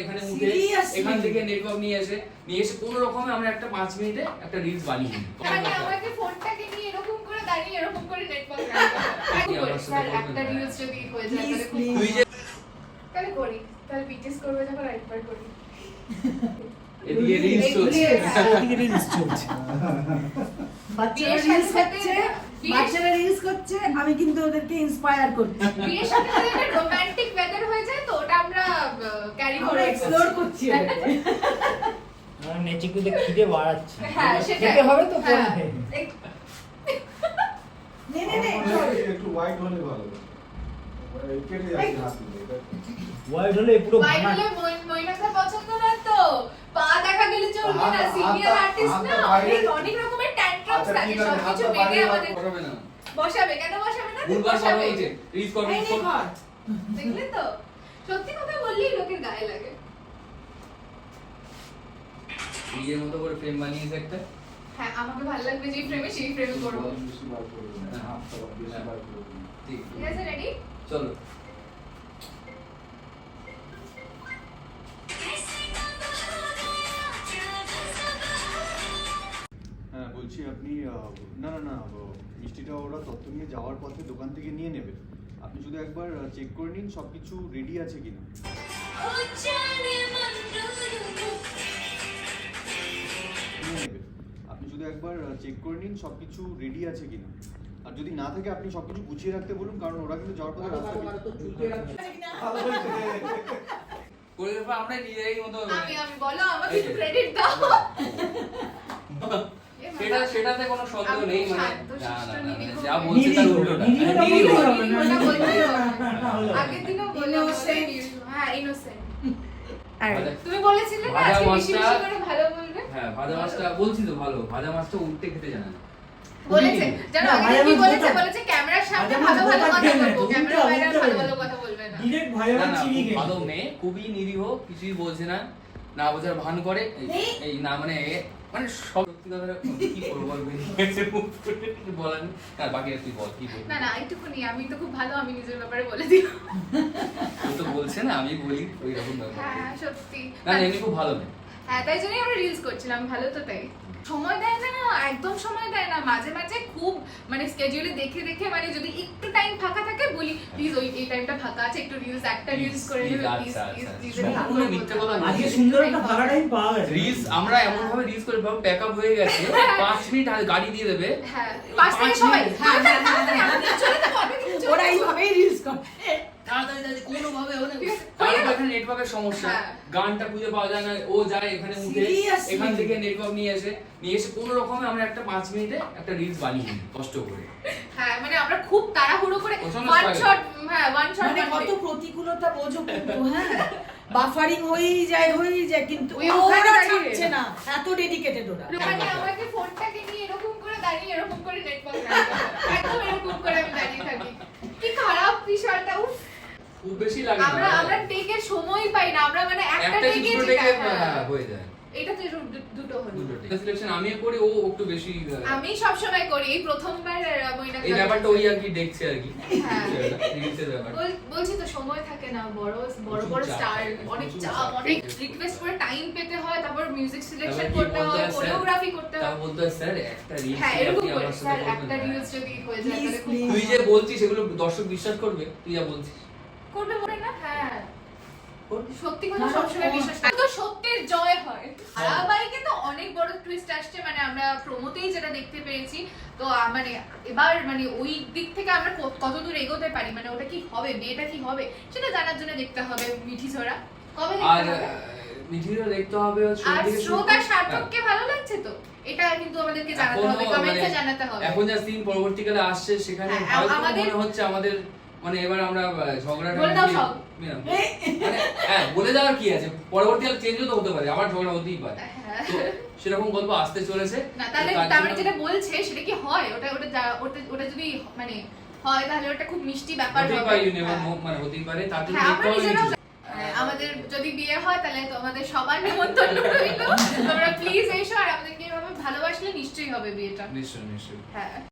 এখানে উঠে এখান থেকে নেটওয়ার্ক নিয়ে এসে নিয়ে এসে কোনো রকমে আমরা একটা পাঁচ মিনিটে একটা রিলস বানিয়ে নিই আমাকে ফোনটাকে নিয়ে এরকম করে দাঁড়িয়ে এরকম করে নেটওয়ার্ক একটা রিলস যদি হয়ে যায় তাহলে তুই যে তাহলে করি। তাহলে বিটিএস করবে যখন করি। এদিকে রিলস চলছে। এদিকে reels চলছে। বাচ্চারা সাথে করছে, বাচ্চারা reels করছে, আমি কিন্তু ওদেরকে ইন্সপায়ার করছি। বিয়ের সাথে রোমান্টিক ওয়েদার হয়ে যায় তো ওটা আমরা ক্যারি আমরা করে এক্সপ্লোর করছি নেচিকুতে খিদে বাড়াচ্ছে। হ্যাঁ সেটা খেতে হবে তো হ্যাঁ। পরে। নে, নে, নে, একটু হোয়াইট হলে ভালো। কেটে যাচ্ছে হাত হোয়াইট হলে পুরো বাইরে হলে মই- পছন্দ না তো? পা দেখা গেলে চলবে না সিনিয়র আর্টিস্ট না? অনেক অনেক রকমের ট্যান্ট্রামস থাকে সবকিছু হাতটা আমাদের বসাবে। কেন বসাবে না? তুই ভুলবার করা বসাবে করবে এই নে, কর। দেখলে তো? সত্যি কথা বললেই লোকের গায়ে লাগে। নিজের মতো করে ফ্রেম বানিয়েছে একটা? হ্যাঁ আমাকে ভালো লাগবে যেই ফ্রেমে সেই ফ্রেমে করব। ঠিক আছে রেডি চলো। হ্যাঁ বলছি আপনি আহ, না না না মিষ্টিটা ওরা তত্ত্ব নিয়ে যাওয়ার পথে দোকান থেকে নিয়ে নেবে। আপনি শুধু একবার চেক করে নিন সব কিছু রেডি আছে কিনা। একবার চেক করে নিন সব কিছু রেডি আছে কিনা আর যদি না থাকে আপনি সব কিছু গুছিয়ে রাখতে বলুন কারণ ওরা কিন্তু যাওয়ার পথে রাস্তা কোরিওগ্রাফার আমরা নিজেরই মতো আমি আমি বলো আমাকে একটু যে। ক্রেডিট দাও সেটা সেটাতে কোনো সন্দেহ আমি নেই মানে না, না, না, যা বলছে তার উল্টোটা হ্যাঁ, না নিরীহ। বললেই হবে না, ওটা বলতেই নিরীহ। হবে। না, হলো। আগের দিনও Innocent. হ্যাঁ ইনোসেন্ট আর তুমি বলেছিলে না আজকে বেশি বেশি করে ভালো বলবে হ্যাঁ ভাজা মাছটা বলছি তো ভালো ভাজা মাছটা উল্টে খেতে জানে না বলেছে জানো আগে কি বলেছে? বলেছে ক্যামেরার সামনে ভালো ভালো কথা বলব তুমি বাইরে ভালো ভালো কথা বলবে না। ডিরেক্ট না চিনি খুব ভালো মেয়ে খুবই নিরীহ কিছুই বলছে না না বোঝার ভান করে। এই- না মানে মানে সব সত্যি কথা কি করব বল বলার না বাকি তুই কি না না এইটুকুনি আমি তো খুব ভালো আমি নিজের ব্যাপারে বলে দিই তুই তো বলছে না আমি বলি ওই রকম ব্যাপার। হ্যাঁ সত্যি। না না, এমনি খুব ভালো মেয়ে। হ্যাঁ তাই জন্যই আমরা রিলস করছিলাম ভালো তো তাই। সময় দেয় না একদম সময় দেয় না মাঝে মাঝে খুব মানে স্কেডিউলে দেখে দেখে মানে যদি একটু টাইম ফাঁকা থাকে বলি প্লিজ ওই এই টাইমটা ফাঁকা আছে একটু রিলস একটা রিলস করে Please, নেবে প্লিজ প্লিজ। প্লিজ মিথ্যে কথা আজকে সুন্দর একটা ফাঁকা টাইম পাওয়া গেছে রিলস আমরা এমন ভাবে রিলস করে প্যাক আপ হয়ে গেছে। পাঁচ মিনিট আগে গাড়ি দিয়ে দেবে। হ্যাঁ পাঁচ থেকে পাঁচ মিনিট। হ্যাঁ হ্যাঁ তাড়াতাড়ি আমাদের চলে যাব আমি কিন্তু চলে ওরা যাব। এইভাবেই রিলস করে তাড়াতাড়ি তাড়াতাড়ি কোনোভাবে হলে ঠিক আছে, তারপর হয়ে গেল। এখানে নেটওয়ার্কের সমস্যা। হ্যাঁ। গানটা খুঁজে পাওয়া যায় না ও যায় এখানে উঠে এখান থেকে নেটওয়ার্ক নিয়ে এসে নিয়ে এসে কোনো রকমে আমরা একটা পাঁচ মিনিটে একটা রিলস বানিয়ে নিই কষ্ট করে। হ্যাঁ মানে আমরা খুব তাড়াহুড়ো করে ওয়ান শট হ্যাঁ ওয়ান শট মানে কত প্রতিকূলতা বোঝো কিন্তু হ্যাঁ। বাফারিং হয়েই যায় হয়েই যায় কিন্তু ওখানে ছাড়ছে না এত ডেডিকেটেড ওরা। মানে আমাকে ফোনটাকে নিয়ে এরকম করে দাঁড়িয়ে এরকম করে নেটওয়ার্ক একদম এরকম করে আমি দাঁড়িয়ে থাকি। কি খারাপ বিষয়টা উফ। খুব বেশি লাগে আমরা আমরা টেকের সময় পাই না। আমরা মানে একটা টেকে হ্যাঁ। হয়ে যায়। এটা তো দুটো হলো। দুটো সিলেকশন আমিও করি ও একটু বেশি আমি সব সময় করি। এই প্রথমবার মইনা এই ব্যাপারটা ওই আর কি দেখছে আর কি। হ্যাঁ। বলছি তো সময় থাকে না। বড় বড় বড় স্টার অনেক চাপ অনেক রিকোয়েস্ট করে টাইম পেতে হয়। তারপর মিউজিক সিলেকশন করতে হয় হয়, কোরিওগ্রাফি করতে হয়। তারপর বলতে স্যার একটা রিলস হ্যাঁ এরকম করে। স্যার একটা রিলস যদি হয়ে যায় তাহলে তুই যে বলছিস সেগুলো দর্শক বিশ্বাস করবে তুই যা বলছিস। করবে মনে না? হ্যাঁ। সত্যি কথা সবসময় বিশ্বাস করি। তো সত্যের জয় হয়। ধারাবাহিকে তো অনেক বড় টুইস্ট আসছে মানে আমরা প্রমোতেই যেটা দেখতে পেরেছি তো মানে এবার মানে ওই দিক থেকে আমরা কতদূর এগোতে পারি? মানে ওটা কি হবে? মেয়েটা কি হবে? সেটা জানার জন্য দেখতে হবে মিঠি ছোড়া কবে আর দেখতে হবে মিঠিরও দেখতে হবে আর শ্রোতা সার্থককে ভালো লাগছে তো? এটা কিন্তু আমাদেরকে জানাতে হবে মানে কমেন্টে জানাতে হবে। এখন যা সিন পরবর্তীকালে আসছে সেখানে হ্যাঁ, আমাদের- মনে হচ্ছে আমাদের মানে এবার আমরা ঝগড়াটা বলে দাও সব। না, মানে, হ্যাঁ বলে দেওয়ার কি আছে? পরবর্তীকালে চেঞ্জও তো হতে পারে আবার ঝগড়া হতেই পারে। হ্যাঁ। তো সেরকম গল্প আসতে চলেছে। না তাহলে তার মানে যেটা বলছে সেটা কি হয়? ওটা ওটা ওটা ওটা যদি মানে হয় তাহলে ওটা খুব মিষ্টি ব্যাপার হবে। হ্যাঁ। মানে হতেই পারে। তার জন্য। হ্যাঁ, আমাদের যদি বিয়ে হয় তাহলে তোমাদের সবার নিমন্ত্রণ রইল। তোমরা প্লিজ এসো আর আমাদেরকে এভাবে ভালোবাসলে নিশ্চয়ই হবে বিয়েটা। নিশ্চয়ই নিশ্চয়ই। হ্যাঁ।